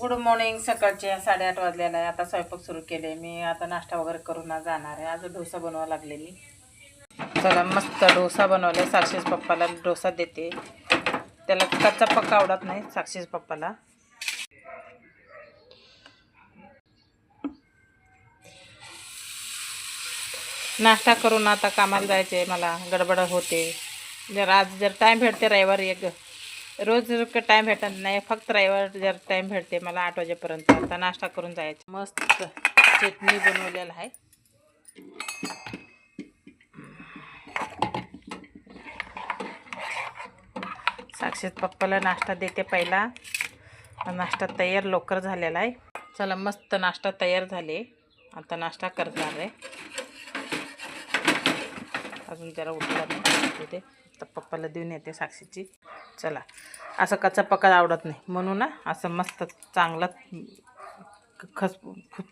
Good morning सकाळचे साडेआठ वाजलेला आहे. आता स्वयंपाक सुरू केले. मी आता नाश्ता वगैरे करून जाणार आहे. आज डोसा बनवा लागले मी. चला मस्त डोसा बनवले. साक्षीस पप्पाला डोसा देते. त्याला कच्चा पक्का आवडत नाही साक्षीस पप्पाला. नाश्ता करून आता कामाला जायचे मला गडबड होते. जर आज जर टाईम भेटते रविवारी एक. रोज टाईम भेटत नाही. फक्त रविवार जर टाईम भेटते मला आठ वाजेपर्यंत. आता नाश्ता करून जायचं. मस्त चटणी बनवलेलं आहे. साक्षीत पप्पाला नाश्ता देते पहिला. नाश्ता तयार लवकर झालेला आहे. चला मस्त नाश्ता तयार झाले. आता नाश्ता करणार आहे. अजून जरा उठला नाही ते तर पप्पाला देऊन येते साक्षीची. चला. असं कच्चा पक्का आवडत नाही. म्हणून ना असं मस्त चांगला खस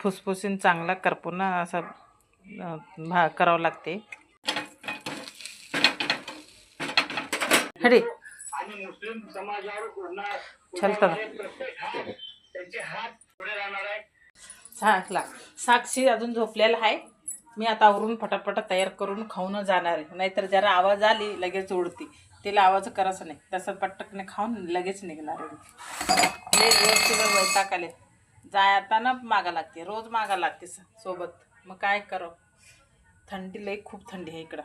फुसफुसीन चांगला करपून असं भा करावं लागते. हडी चलतं साक्षी अजून झोपलेला आहे. मी आता आवरून फटाफट तयार करून खाऊन जाणार आहे. नाहीतर जरा आवाज आली लगेच उडती तिला आवाज करायचं नाही. तसं पटकने खाऊन लगेच निघणार आहे लई दिवस वैताग आले जाताना मागा लागते रोज मागा लागते सोबत. मग काय करो थंडी लई खूप थंडी आहे इकडं.